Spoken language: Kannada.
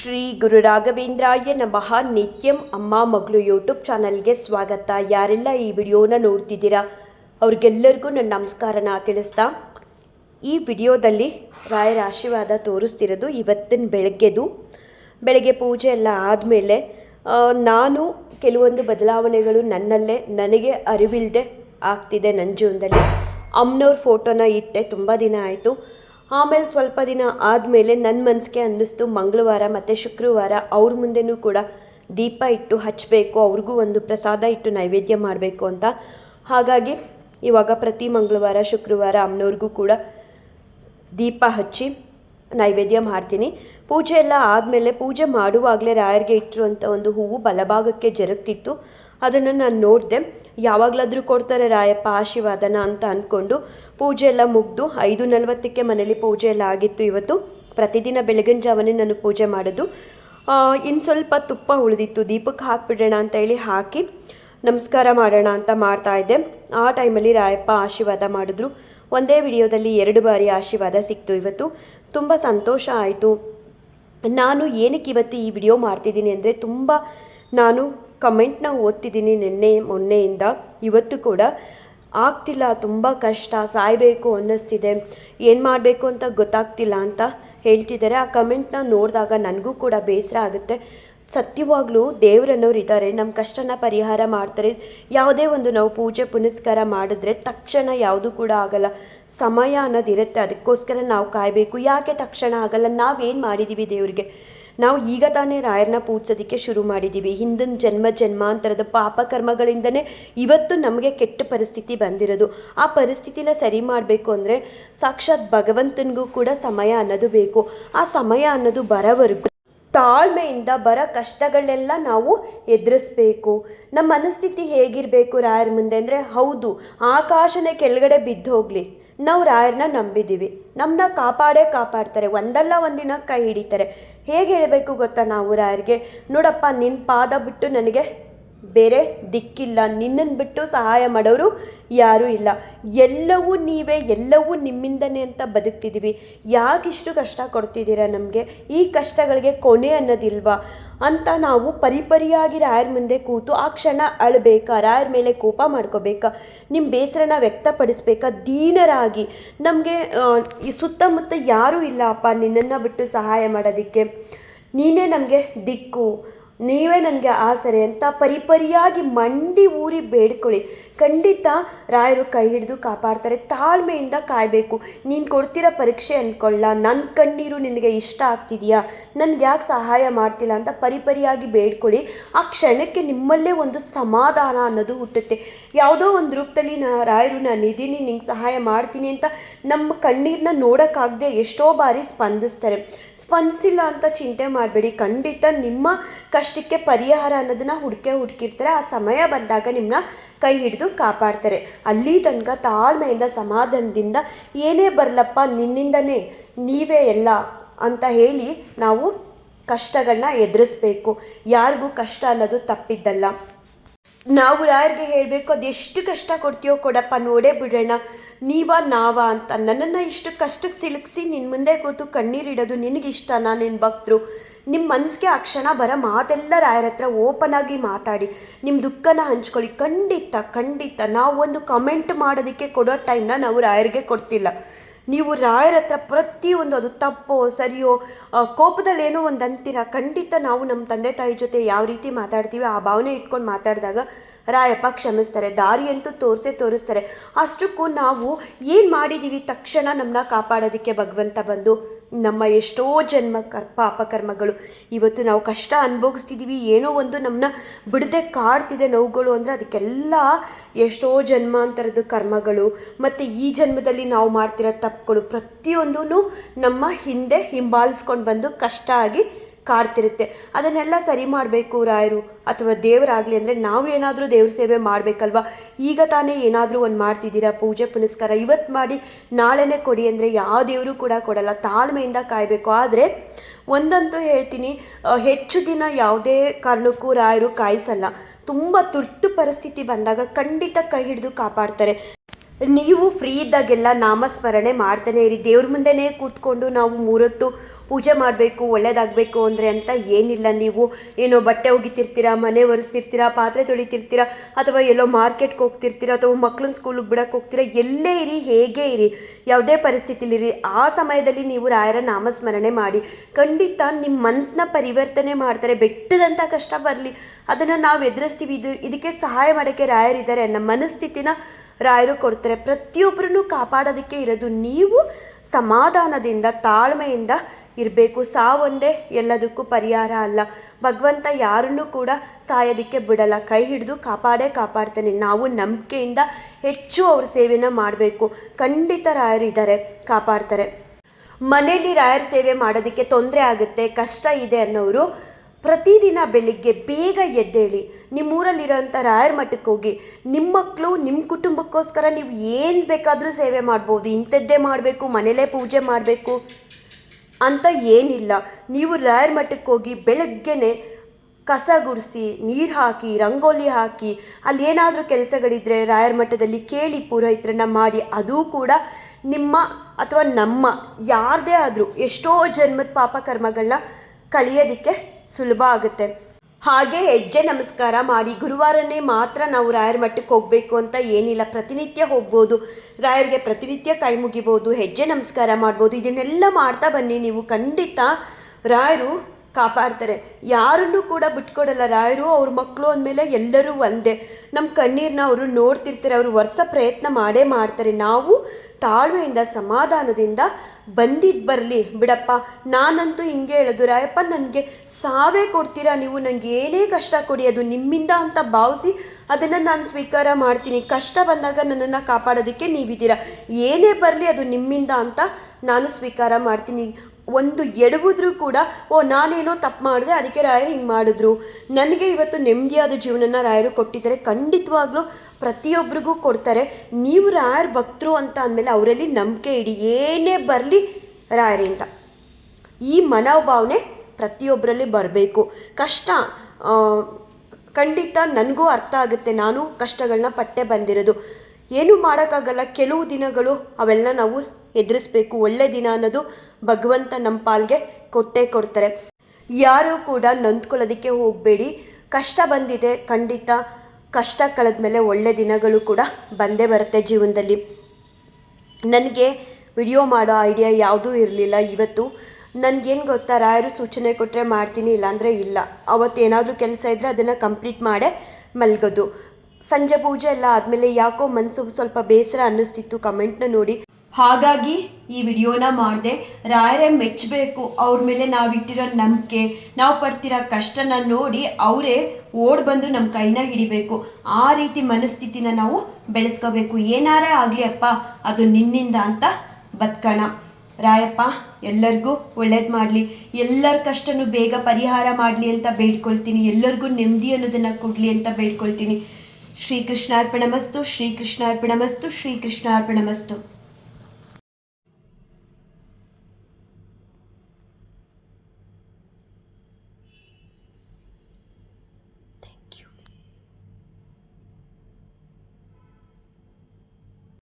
ಶ್ರೀ ಗುರು ರಾಘವೇಂದ್ರಾಯ ನಮಃ. ನಿತ್ಯಂ ಅಮ್ಮ ಮಗಳು ಯೂಟ್ಯೂಬ್ ಚಾನಲ್ಗೆ ಸ್ವಾಗತ. ಯಾರೆಲ್ಲ ಈ ವಿಡಿಯೋನ ನೋಡ್ತಿದ್ದೀರಾ, ಅವ್ರಿಗೆಲ್ಲರಿಗೂ ನನ್ನ ನಮಸ್ಕಾರನ ತಿಳಿಸ್ತಾ. ಈ ವಿಡಿಯೋದಲ್ಲಿ ರಾಯರ ಆಶೀರ್ವಾದ ತೋರಿಸ್ತಿರೋದು ಇವತ್ತಿನ ಬೆಳಗ್ಗೆದು. ಬೆಳಗ್ಗೆ ಪೂಜೆ ಎಲ್ಲ ಆದಮೇಲೆ ನಾನು ಕೆಲವೊಂದು ಬದಲಾವಣೆಗಳು ನನ್ನಲ್ಲೇ, ನನಗೆ ಅರಿವಿಲ್ಲದೆ ಆಗ್ತಿದೆ ನನ್ನ ಜೀವನದಲ್ಲಿ. ಅಮ್ಮನವ್ರ ಫೋಟೋನ ಇಟ್ಟೆ, ತುಂಬ ದಿನ ಆಯಿತು. ಆಮೇಲೆ ಸ್ವಲ್ಪ ದಿನ ಆದಮೇಲೆ ನನ್ನ ಮನಸ್ಸಿಗೆ ಅನ್ನಿಸ್ತು ಮಂಗಳವಾರ ಮತ್ತು ಶುಕ್ರವಾರ ಅವ್ರ ಮುಂದೆನೂ ಕೂಡ ದೀಪ ಇಟ್ಟು ಹಚ್ಚಬೇಕು ಅವ್ರಿಗೂ ಒಂದು ಪ್ರಸಾದ ಇಟ್ಟು ನೈವೇದ್ಯ ಮಾಡಬೇಕು ಅಂತ. ಹಾಗಾಗಿ ಇವಾಗ ಪ್ರತಿ ಮಂಗಳವಾರ, ಶುಕ್ರವಾರ ಅಮ್ಮನವ್ರಿಗೂ ಕೂಡ ದೀಪ ಹಚ್ಚಿ ನೈವೇದ್ಯ ಮಾಡ್ತೀನಿ. ಪೂಜೆ ಎಲ್ಲ ಆದಮೇಲೆ ಪೂಜೆ ಮಾಡುವಾಗಲೇ ರಾಯರಿಗೆ ಇಟ್ಟಿರುವಂಥ ಒಂದು ಹೂವು ಬಲಭಾಗಕ್ಕೆ ಜರುಗ್ತಿತ್ತು. ಅದನ್ನು ನಾನು ನೋಡಿದೆ. ಯಾವಾಗಲಾದರೂ ಕೊಡ್ತಾರೆ, ರಾಯಪ್ಪ ಆಶೀರ್ವಾದನ ಅಂತ ಅಂದ್ಕೊಂಡು ಪೂಜೆ ಎಲ್ಲ ಮುಗಿದು ಐದು ನಲವತ್ತಕ್ಕೆ ಮನೇಲಿ ಪೂಜೆ ಎಲ್ಲ ಆಗಿತ್ತು ಇವತ್ತು. ಪ್ರತಿದಿನ ಬೆಳಗಿನ ಜಾವನೇ ನಾನು ಪೂಜೆ ಮಾಡೋದು. ಇನ್ನು ಸ್ವಲ್ಪ ತುಪ್ಪ ಉಳಿದಿತ್ತು. ದೀಪಕ್ಕೆ ಹಾಕ್ಬಿಡೋಣ ಅಂತ ಹೇಳಿ ಹಾಕಿ ನಮಸ್ಕಾರ ಮಾಡೋಣ ಅಂತ ಮಾಡ್ತಾ ಇದ್ದೆ. ಆ ಟೈಮಲ್ಲಿ ರಾಯಪ್ಪ ಆಶೀರ್ವಾದ ಮಾಡಿದ್ರು. ಒಂದೇ ವಿಡಿಯೋದಲ್ಲಿ ಎರಡು ಬಾರಿ ಆಶೀರ್ವಾದ ಸಿಕ್ತು ಇವತ್ತು. ತುಂಬ ಸಂತೋಷ ಆಯಿತು. ನಾನು ಏನಕ್ಕೆ ಇವತ್ತು ಈ ವಿಡಿಯೋ ಮಾಡ್ತಿದ್ದೀನಿ ಅಂದರೆ ತುಂಬ ನಾನು ಕಮೆಂಟ್ನ ಓದ್ತಿದ್ದೀನಿ ನಿನ್ನೆ, ಮೊನ್ನೆಯಿಂದ. ಇವತ್ತು ಕೂಡ ಆಗ್ತಿಲ್ಲ, ತುಂಬ ಕಷ್ಟ, ಸಾಯಬೇಕು ಅನ್ನಿಸ್ತಿದೆ. ಏನು ಮಾಡಬೇಕು ಅಂತ ಗೊತ್ತಾಗ್ತಿಲ್ಲ ಅಂತ ಹೇಳ್ತಿದ್ದಾರೆ. ಆ ಕಮೆಂಟ್ನ ನೋಡಿದಾಗ ನನಗೂ ಕೂಡ ಬೇಸರ ಆಗುತ್ತೆ. ಸತ್ಯವಾಗ್ಲೂ ದೇವರನ್ನೋರು ಇದ್ದಾರೆ ನಮ್ಮ ಕಷ್ಟನ ಪರಿಹಾರ ಮಾಡ್ತಾರೆ. ಯಾವುದೇ ಒಂದು ನಾವು ಪೂಜೆ, ಪುನಸ್ಕಾರ ಮಾಡಿದ್ರೆ ತಕ್ಷಣ ಯಾವುದು ಕೂಡ ಆಗಲ್ಲ. ಸಮಯ ಅನ್ನೋದಿರುತ್ತೆ, ಅದಕ್ಕೋಸ್ಕರ ನಾವು ಕಾಯಬೇಕು. ಯಾಕೆ ತಕ್ಷಣ ಆಗಲ್ಲ? ನಾವೇನು ಮಾಡಿದ್ದೀವಿ ದೇವರಿಗೆ? ನಾವು ಈಗ ತಾನೇ ರಾಯರನ್ನ ಪೂಜಿಸೋದಕ್ಕೆ ಶುರು ಮಾಡಿದ್ದೀವಿ. ಹಿಂದಿನ ಜನ್ಮ, ಜನ್ಮಾಂತರದ ಪಾಪ ಕರ್ಮಗಳಿಂದನೇ ಇವತ್ತು ನಮಗೆ ಕೆಟ್ಟ ಪರಿಸ್ಥಿತಿ ಬಂದಿರೋದು. ಆ ಪರಿಸ್ಥಿತಿನ ಸರಿ ಮಾಡಬೇಕು ಅಂದರೆ ಸಾಕ್ಷಾತ್ ಭಗವಂತನಿಗೂ ಕೂಡ ಸಮಯ ಅನ್ನೋದು ಬೇಕು. ಆ ಸಮಯ ಅನ್ನೋದು ಬರೋವರೆಗೂ ತಾಳ್ಮೆಯಿಂದ ಬರೋ ಕಷ್ಟಗಳನ್ನೆಲ್ಲ ನಾವು ಎದುರಿಸ್ಬೇಕು. ನಮ್ಮ ಮನಸ್ಥಿತಿ ಹೇಗಿರಬೇಕು ರಾಯರ ಮುಂದೆ ಅಂದರೆ ಹೌದು, ಆಕಾಶನೇ ಕೆಳಗಡೆ ಬಿದ್ದು ಹೋಗಲಿ ನಾವು ರಾಯರನ್ನ ನಂಬಿದ್ದೀವಿ. ನಮ್ಮನ್ನ ಕಾಪಾಡೇ ಕಾಪಾಡ್ತಾರೆ. ಒಂದಲ್ಲ ಒಂದಿನ ಕೈ ಹಿಡಿತಾರೆ. ಹೇಗೆ ಹೇಳಬೇಕು ಗೊತ್ತಾ ನಾವು ರಾಯರಿಗೆ ನೋಡಪ್ಪ ನಿನ್ನ ಪಾದ ಬಿಟ್ಟು ನನಗೆ ಬೇರೆ ದಿಕ್ಕಿಲ್ಲ. ನಿನ್ನನ್ನು ಬಿಟ್ಟು ಸಹಾಯ ಮಾಡೋರು ಯಾರೂ ಇಲ್ಲ. ಎಲ್ಲವೂ ನೀವೇ, ಎಲ್ಲವೂ ನಿಮ್ಮಿಂದನೇ ಅಂತ ಬದುಕ್ತಿದ್ದೀವಿ. ಯಾಕಿಷ್ಟು ಕಷ್ಟ ಕೊಡ್ತಿದ್ದೀರಾ ನಮಗೆ? ಈ ಕಷ್ಟಗಳಿಗೆ ಕೊನೆ ಅನ್ನೋದಿಲ್ವಾ? ಅಂತ ನಾವು ಪರಿಪರಿಯಾಗಿ ರಾಯರ ಮುಂದೆ ಕೂತು ಆ ಕ್ಷಣ ಅಳಬೇಕಾ, ರಾಯರ ಮೇಲೆ ಕೋಪ ಮಾಡ್ಕೋಬೇಕಾ ನಿಮ್ಮ ಬೇಸರನ ವ್ಯಕ್ತಪಡಿಸ್ಬೇಕಾ, ದೀನರಾಗಿ. ನಮಗೆ ಈ ಸುತ್ತಮುತ್ತ ಯಾರೂ ಇಲ್ಲ ಅಪ್ಪ ನಿನ್ನನ್ನು ಬಿಟ್ಟು ಸಹಾಯ ಮಾಡೋದಕ್ಕೆ. ನೀನೇ ನಮಗೆ ದಿಕ್ಕು, ನೀವೇ ನನಗೆ ಆಸರೆ ಅಂತ ಪರಿಪರಿಯಾಗಿ ಮಂಡಿ ಊರಿ ಬೇಡ್ಕೊಳ್ಳಿ. ಖಂಡಿತ ರಾಯರು ಕೈ ಹಿಡಿದು ಕಾಪಾಡ್ತಾರೆ. ತಾಳ್ಮೆಯಿಂದ ಕಾಯಬೇಕು. ನೀನು ಕೊಡ್ತಿರೋ ಪರೀಕ್ಷೆ ಅಂದ್ಕೊಳ್ಳ ನನ್ನ ಕಣ್ಣೀರು ನಿನಗೆ ಇಷ್ಟ ಆಗ್ತಿದೆಯಾ? ನನಗೆ ಯಾಕೆ ಸಹಾಯ ಮಾಡ್ತಿಲ್ಲ ಅಂತ ಪರಿಪರಿಯಾಗಿ ಬೇಡ್ಕೊಳ್ಳಿ. ಆ ಕ್ಷಣಕ್ಕೆ ನಿಮ್ಮಲ್ಲೇ ಒಂದು ಸಮಾಧಾನ ಅನ್ನೋದು ಹುಟ್ಟುತ್ತೆ. ಯಾವುದೋ ಒಂದು ರೂಪದಲ್ಲಿ ನಾ ರಾಯರು, ನಾನು ಇದ್ದೀನಿ ನಿಂಗೆ ಸಹಾಯ ಮಾಡ್ತೀನಿ ಅಂತ ನಮ್ಮ ಕಣ್ಣೀರನ್ನ ನೋಡೋಕ್ಕಾಗದೆ ಎಷ್ಟೋ ಬಾರಿ ಸ್ಪಂದಿಸ್ತಾರೆ. ಸ್ಪಂದಿಸಿಲ್ಲ ಅಂತ ಚಿಂತೆ ಮಾಡಬೇಡಿ. ಖಂಡಿತ ನಿಮ್ಮ ಕಷ್ಟಕ್ಕೆ ಪರಿಹಾರ ಅನ್ನೋದನ್ನ ಹುಡುಕೆ ಹುಡುಕಿರ್ತಾರೆ. ಆ ಸಮಯ ಬಂದಾಗ ನಿಮ್ಮನ್ನ ಕೈ ಹಿಡಿದು ಕಾಪಾಡ್ತಾರೆ. ಅಲ್ಲಿ ತನಕ ತಾಳ್ಮೆಯಿಂದ ಸಮಾಧಾನದಿಂದ ಏನೇ ಬರಲಪ್ಪ ನಿನ್ನಿಂದನೇ ನೀವೇ ಎಲ್ಲ ಅಂತ ಹೇಳಿ ನಾವು ಕಷ್ಟಗಳನ್ನ ಎದುರಿಸ್ಬೇಕು. ಯಾರಿಗೂ ಕಷ್ಟ ಅನ್ನೋದು ತಪ್ಪಿದ್ದಲ್ಲ. ನಾವು ರಾಯರ್ಗೆ ಹೇಳಬೇಕು ಅದು ಎಷ್ಟು ಕಷ್ಟ ಕೊಡ್ತೀಯೋ ಕೊಡಪ್ಪ, ನೋಡೇ ಬಿಡೋಣ. ನೀವ, ನಾವ ಅಂತ ನನ್ನನ್ನು ಇಷ್ಟು ಕಷ್ಟಕ್ಕೆ ಸಿಲುಕಿಸಿ ನಿನ್ನ ಮುಂದೆ ಕೂತು ಕಣ್ಣೀರಿಡೋದು ನಿನಗಿಷ್ಟನಾ ನಿನ್ನ ಭಕ್ತರು? ನಿಮ್ಮ ಮನಸ್ಸಿಗೆ ಆ ಕ್ಷಣ ಬರೋ ಮಾತೆಲ್ಲ ರಾಯರ ಹತ್ರ ಓಪನ್ ಆಗಿ ಮಾತಾಡಿ. ನಿಮ್ಮ ದುಃಖನ ಹಂಚ್ಕೊಳ್ಳಿ. ಖಂಡಿತ ಖಂಡಿತ. ನಾವು ಒಂದು ಕಮೆಂಟ್ ಮಾಡೋದಕ್ಕೆ ಕೊಡೋ ಟೈಮ್ನ ನಾವು ರಾಯರಿಗೆ ಕೊಡ್ತಿಲ್ಲ. ನೀವು ರಾಯರ ಹತ್ರ ಪ್ರತಿಯೊಂದು ಅದು ತಪ್ಪೋ, ಸರಿಯೋ ಕೋಪದಲ್ಲಿ ಏನೋ ಒಂದು ಅಂತೀರ ಖಂಡಿತ ನಾವು ನಮ್ಮ ತಂದೆ ತಾಯಿ ಜೊತೆ ಯಾವ ರೀತಿ ಮಾತಾಡ್ತೀವಿ ಆ ಭಾವನೆ ಇಟ್ಕೊಂಡು ಮಾತಾಡಿದಾಗ ರಾಯಪ್ಪ ಕ್ಷಮಿಸ್ತಾರೆ ದಾರಿಯಂತೂ ತೋರಿಸೇ ತೋರಿಸ್ತಾರೆ. ಅಷ್ಟಕ್ಕೂ ನಾವು ಏನು ಮಾಡಿದ್ದೀವಿ ತಕ್ಷಣ ನಮ್ಮನ್ನ ಕಾಪಾಡೋದಕ್ಕೆ ಭಗವಂತ ಬಂದು ನಮ್ಮ ಎಷ್ಟೋ ಜನ್ಮ ಕರ್ ಪಾಪಕರ್ಮಗಳು ಇವತ್ತು ನಾವು ಕಷ್ಟ ಅನುಭವಿಸ್ತಿದ್ದೀವಿ ಏನೋ ಒಂದು ನಮ್ಮನ್ನ ಬಿಡದೆ ಕಾಡ್ತಿದೆ ನೋವುಗಳು ಅಂದರೆ ಅದಕ್ಕೆಲ್ಲ ಎಷ್ಟೋ ಜನ್ಮಾಂತರದ ಕರ್ಮಗಳು. ಮತ್ತು ಈ ಜನ್ಮದಲ್ಲಿ ನಾವು ಮಾಡ್ತಿರೋ ತಪ್ಪುಗಳು ಪ್ರತಿಯೊಂದೂ ನಮ್ಮ ಹಿಂದೆ ಹಿಂಬಾಲಿಸ್ಕೊಂಡು ಬಂದು ಕಷ್ಟ ಆಗಿ ಕಾಡ್ತಿರುತ್ತೆ. ಅದನ್ನೆಲ್ಲ ಸರಿ ಮಾಡಬೇಕು ರಾಯರು ಅಥವಾ ದೇವರಾಗಲಿ ಅಂದರೆ ನಾವು ಏನಾದರೂ ದೇವ್ರ ಸೇವೆ ಮಾಡಬೇಕಲ್ವಾ? ಈಗ ತಾನೇ ಏನಾದರೂ ಒಂದು ಮಾಡ್ತಿದ್ದೀರಾ? ಪೂಜೆ, ಪುನಸ್ಕಾರ ಇವತ್ತು ಮಾಡಿ ನಾಳೆನೇ ಕೊಡಿ ಅಂದರೆ ಯಾವ ದೇವರು ಕೂಡ ಕೊಡಲ್ಲ. ತಾಳ್ಮೆಯಿಂದ ಕಾಯಬೇಕು. ಆದರೆ ಒಂದಂತೂ ಹೇಳ್ತೀನಿ ಹೆಚ್ಚು ದಿನ ಯಾವುದೇ ಕಾರಣಕ್ಕೂ ರಾಯರು ಕಾಯಿಸಲ್ಲ. ತುಂಬ ತುರ್ತು ಪರಿಸ್ಥಿತಿ ಬಂದಾಗ ಖಂಡಿತ ಕೈ ಹಿಡಿದು ಕಾಪಾಡ್ತಾರೆ. ನೀವು ಫ್ರೀ ಇದ್ದಾಗೆಲ್ಲ ನಾಮಸ್ಮರಣೆ ಮಾಡ್ತಾನೆ ಇರಿ. ದೇವ್ರ ಮುಂದೆನೇ ಕೂತ್ಕೊಂಡು ನಾವು ಮೂರೊತ್ತು ಪೂಜೆ ಮಾಡಬೇಕು, ಒಳ್ಳೇದಾಗಬೇಕು ಅಂದರೆ ಅಂತ ಏನಿಲ್ಲ. ನೀವು ಏನೋ ಬಟ್ಟೆ ಒಗಿತಿರ್ತೀರಾ, ಮನೆ ಒರೆಸ್ತಿರ್ತೀರಾ, ಪಾತ್ರೆ ತೊಳಿತಿರ್ತೀರಾ, ಅಥವಾ ಎಲ್ಲೋ ಮಾರ್ಕೆಟ್ಗೆ ಹೋಗ್ತಿರ್ತೀರಾ, ಅಥವಾ ಮಕ್ಳನ್ನ ಸ್ಕೂಲಿಗೆ ಬಿಡಕ್ಕೆ ಹೋಗ್ತೀರಾ, ಎಲ್ಲೇ ಇರಿ, ಹೇಗೆ ಇರಿ, ಯಾವುದೇ ಪರಿಸ್ಥಿತಿಲಿರಿ ಆ ಸಮಯದಲ್ಲಿ ನೀವು ರಾಯರ ನಾಮಸ್ಮರಣೆ ಮಾಡಿ. ಖಂಡಿತ ನಿಮ್ಮ ಮನಸ್ಸನ್ನ ಪರಿವರ್ತನೆ ಮಾಡ್ತಾರೆ. ಬೆಟ್ಟದಂಥ ಕಷ್ಟ ಬರಲಿ. ಅದನ್ನು ನಾವು ಎದುರಿಸ್ತೀವಿ. ಇದು, ಇದಕ್ಕೆ ಸಹಾಯ ಮಾಡೋಕ್ಕೆ ರಾಯರಿದ್ದಾರೆ ನಮ್ಮ ಮನಸ್ಥಿತಿನ ರಾಯರು ಕೊಡ್ತಾರೆ. ಪ್ರತಿಯೊಬ್ಬರನ್ನು ಕಾಪಾಡೋದಕ್ಕೆ ಇರೋದು ನೀವು ಸಮಾಧಾನದಿಂದ, ತಾಳ್ಮೆಯಿಂದ ಇರಬೇಕು. ಸಾವೊಂದೇ ಎಲ್ಲದಕ್ಕೂ ಪರಿಹಾರ ಅಲ್ಲ. ಭಗವಂತ ಯಾರನ್ನು ಕೂಡ ಸಾಯೋದಕ್ಕೆ ಬಿಡಲ್ಲ. ಕೈ ಹಿಡಿದು ಕಾಪಾಡೇ ಕಾಪಾಡ್ತಾನೆ. ನಾವು ನಂಬಿಕೆಯಿಂದ ಹೆಚ್ಚು ಅವ್ರ ಸೇವೆನ ಮಾಡಬೇಕು. ಖಂಡಿತ ರಾಯರು ಇದ್ದಾರೆ. ಕಾಪಾಡ್ತಾರೆ. ಮನೆಯಲ್ಲಿ ರಾಯರ ಸೇವೆ ಮಾಡೋದಕ್ಕೆ ತೊಂದರೆ ಆಗುತ್ತೆ, ಕಷ್ಟ ಇದೆ ಅನ್ನೋರು ಪ್ರತಿದಿನ ಬೆಳಿಗ್ಗೆ ಬೇಗ ಎದ್ದೇಳಿ, ನಿಮ್ಮೂರಲ್ಲಿರೋಂಥ ರಾಯರ ಮಠಕ್ಕೆ ಹೋಗಿ ನಿಮ್ಮ ಮಕ್ಕಳು ನಿಮ್ಮ ಕುಟುಂಬಕ್ಕೋಸ್ಕರ ನೀವು ಏನು ಬೇಕಾದರೂ ಸೇವೆ ಮಾಡ್ಬೋದು. ಇಂಥದ್ದೇ ಮಾಡಬೇಕು ಮನೇಲೇ ಪೂಜೆ ಮಾಡಬೇಕು. ಅಂತ ಏನಿಲ್ಲ. ನೀವು ರಾಯರ್ ಮಠಕ್ಕೆ ಹೋಗಿ ಬೆಳಗ್ಗೆನೆ ಕಸ ಗುಡಿಸಿ, ನೀರು ಹಾಕಿ, ರಂಗೋಲಿ ಹಾಕಿ, ಅಲ್ಲಿ ಏನಾದರೂ ಕೆಲಸಗಳಿದ್ರೆ ರಾಯರ್ ಮಠದಲ್ಲಿ ಕೇಳಿ ಪುರೋಹಿತರನ್ನ ಮಾಡಿ, ಅದು ಕೂಡ ನಿಮ್ಮ ಅಥವಾ ನಮ್ಮ ಯಾರದೇ ಆದರೂ ಎಷ್ಟೋ ಜನ್ಮದ ಪಾಪ ಕರ್ಮಗಳನ್ನ ಕಳಿಯೋದಕ್ಕೆ ಸುಲಭ ಆಗುತ್ತೆ. ಹಾಗೆ ಹೆಜ್ಜೆ ನಮಸ್ಕಾರ ಮಾಡಿ ಗುರುವಾರನೇ ಮಾತ್ರ ನಾವು ರಾಯರ ಮಟ್ಟಕ್ಕೆ ಹೋಗಬೇಕು ಅಂತ ಏನಿಲ್ಲ, ಪ್ರತಿನಿತ್ಯ ಹೋಗ್ಬೋದು, ರಾಯರಿಗೆ ಪ್ರತಿನಿತ್ಯ ಕೈ ಮುಗಿಬೋದು, ಹೆಜ್ಜೆ ನಮಸ್ಕಾರ ಮಾಡ್ಬೋದು, ಇದನ್ನೆಲ್ಲ ಮಾಡ್ತಾ ಬನ್ನಿ ನೀವು. ಖಂಡಿತ ರಾಯರು ಕಾಪಾಡ್ತಾರೆ. ಯಾರನ್ನೂ ಕೂಡ ಬಿಟ್ಕೊಡಲ್ಲ. ರಾಯರು ಅವ್ರ ಮಕ್ಕಳು ಅಂದಮೇಲೆ ಎಲ್ಲರೂ ಒಂದೇ. ನಮ್ಮ ಕಣ್ಣೀರನ್ನ ಅವರು ನೋಡ್ತಿರ್ತಾರೆ. ಅವರು ವರ್ಷ ಪ್ರಯತ್ನ ಮಾಡೇ ಮಾಡ್ತಾರೆ. ನಾವು ತಾಳ್ಮೆಯಿಂದ, ಸಮಾಧಾನದಿಂದ ಬಂದಿದ್ದು ಬರಲಿ. ಬಿಡಪ್ಪ, ನಾನಂತೂ ಹಿಂಗೆ ಹೇಳೋದು. ರಾಯಪ್ಪ, ನನಗೆ ಸಾವೇ ಕೊಡ್ತೀರಾ? ನೀವು ನನಗೆ ಏನೇ ಕಷ್ಟ ಕೊಡಿ. ಅದು ನಿಮ್ಮಿಂದ ಅಂತ ಭಾವಿಸಿ ಅದನ್ನು ನಾನು ಸ್ವೀಕಾರ ಮಾಡ್ತೀನಿ. ಕಷ್ಟ ಬಂದಾಗ ನನ್ನನ್ನು ಕಾಪಾಡೋದಕ್ಕೆ ನೀವಿದ್ದೀರಾ? ಏನೇ ಬರಲಿ ಅದು ನಿಮ್ಮಿಂದ ಅಂತ ನಾನು ಸ್ವೀಕಾರ ಮಾಡ್ತೀನಿ. ಒಂದು ಎಡವುದ್ರೂ ಕೂಡ, ಓ, ನಾನೇನೋ ತಪ್ಪು ಮಾಡಿದೆ, ಅದಕ್ಕೆ ರಾಯರು ಹಿಂಗೆ ಮಾಡಿದ್ರು. ನನಗೆ ಇವತ್ತು ನೆಮ್ಮದಿಯಾದ ಜೀವನನ ರಾಯರು ಕೊಟ್ಟಿದ್ದಾರೆ. ಖಂಡಿತವಾಗ್ಲೂ ಪ್ರತಿಯೊಬ್ಬರಿಗೂ ಕೊಡ್ತಾರೆ. ನೀವು ರಾಯರ ಭಕ್ತರು ಅಂತ ಅಂದಮೇಲೆ ಅವರಲ್ಲಿ ನಂಬಿಕೆ ಇಡಿ. ಏನೇ ಬರಲಿ ರಾಯರಿಂದ ಈ ಮನೋಭಾವನೆ ಪ್ರತಿಯೊಬ್ಬರಲ್ಲಿ ಬರಬೇಕು. ಕಷ್ಟ ಖಂಡಿತ ನನಗೂ ಅರ್ಥ ಆಗುತ್ತೆ. ನಾನು ಕಷ್ಟಗಳನ್ನ ಪಟ್ಟೆ ಬಂದಿರೋದು. ಏನು ಮಾಡೋಕ್ಕಾಗಲ್ಲ, ಕೆಲವು ದಿನಗಳು ಅವೆಲ್ಲ ನಾವು ಎದುರಿಸ್ಬೇಕು. ಒಳ್ಳೆ ದಿನ ಅನ್ನೋದು ಭಗವಂತ ನಮ್ಮ ಪಾಲ್ಗೆ ಕೊಟ್ಟೇ ಕೊಡ್ತಾರೆ. ಯಾರೂ ಕೂಡ ನೊಂದ್ಕೊಳ್ಳೋದಕ್ಕೆ ಹೋಗಬೇಡಿ. ಕಷ್ಟ ಬಂದಿದೆ, ಖಂಡಿತ ಕಷ್ಟ ಕಳೆದ ಮೇಲೆ ಒಳ್ಳೆ ದಿನಗಳು ಕೂಡ ಬಂದೇ ಬರುತ್ತೆ ಜೀವನದಲ್ಲಿ. ನನಗೆ ವಿಡಿಯೋ ಮಾಡೋ ಐಡಿಯಾ ಯಾವುದೂ ಇರಲಿಲ್ಲ ಇವತ್ತು. ನನಗೇನು ಗೊತ್ತಾ, ರಾಯರು ಸೂಚನೆ ಕೊಟ್ಟರೆ ಮಾಡ್ತೀನಿ, ಇಲ್ಲಾಂದರೆ ಇಲ್ಲ. ಅವತ್ತು ಏನಾದರೂ ಕೆಲಸ ಇದ್ದರೆ ಅದನ್ನು ಕಂಪ್ಲೀಟ್ ಮಾಡೇ ಮಲ್ಗೋದು. ಸಂಜೆ ಪೂಜೆ ಎಲ್ಲ ಆದಮೇಲೆ ಯಾಕೋ ಮನಸ್ಸು ಸ್ವಲ್ಪ ಬೇಸರ ಅನ್ನಿಸ್ತಿತ್ತು ಕಮೆಂಟ್ನ ನೋಡಿ. ಹಾಗಾಗಿ ಈ ವಿಡಿಯೋನ ಮಾಡಿದೆ. ರಾಯರೇ ಮೆಚ್ಚಬೇಕು. ಅವ್ರ ಮೇಲೆ ನಾವು ಇಟ್ಟಿರೋ ನಂಬಿಕೆ, ನಾವು ಪಡ್ತಿರೋ ಕಷ್ಟನ ನೋಡಿ ಅವರೇ ಓಡ್ ಬಂದು ನಮ್ಮ ಕೈನ ಹಿಡಿಬೇಕು. ಆ ರೀತಿ ಮನಸ್ಥಿತಿನ ನಾವು ಬೆಳೆಸ್ಕೋಬೇಕು. ಏನಾರೇ ಆಗಲಿ ಅಪ್ಪ, ಅದು ನಿನ್ನಿಂದ ಅಂತ ಬದುಕೋಣ. ರಾಯಪ್ಪ, ಎಲ್ಲರಿಗೂ ಒಳ್ಳೇದು ಮಾಡಲಿ. ಎಲ್ಲರ ಕಷ್ಟನೂ ಬೇಗ ಪರಿಹಾರ ಮಾಡಲಿ ಅಂತ ಬೇಡ್ಕೊಳ್ತೀನಿ. ಎಲ್ಲರಿಗೂ ನೆಮ್ಮದಿ ಅನ್ನೋದನ್ನು ಕೊಡಲಿ ಅಂತ ಬೇಡ್ಕೊಳ್ತೀನಿ. ಶ್ರೀಕೃಷ್ಣಾರ್ಪಣಮಸ್ತು ಶ್ರೀಕೃಷ್ಣಾರ್ಪಣಮಸ್ತು ಶ್ರೀಕೃಷ್ಣಾರ್ಪಣಮಸ್ತು.